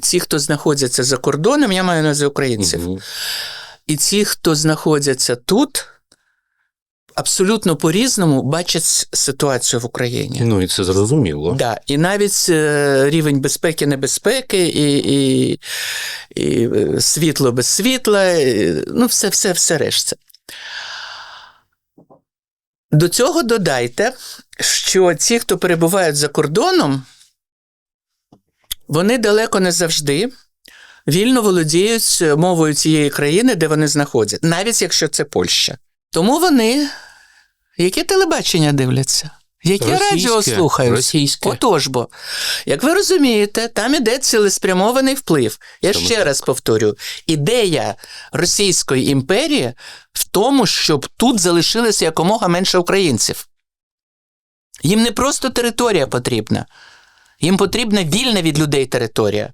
ті, хто знаходяться за кордоном, я маю на увазі українців, і ті, хто знаходяться тут, абсолютно по-різному бачать ситуацію в Україні. Ну і це зрозуміло. Да, і навіть е, рівень безпеки, небезпеки, і, і, і е, світло без світла, і, ну, все, все, все решта. До цього додайте, що ті, хто перебувають за кордоном, вони далеко не завжди вільно володіють мовою цієї країни, де вони знаходяться, навіть якщо це Польща. Тому вони яке телебачення дивляться? Яке радіо слухають? російське. Отож бо, як ви розумієте, там іде цілеспрямований вплив. Я Саме ще так. раз повторю: ідея Російської імперії в тому, щоб тут залишилося якомога менше українців. Їм не просто територія потрібна, їм потрібна вільна від людей територія.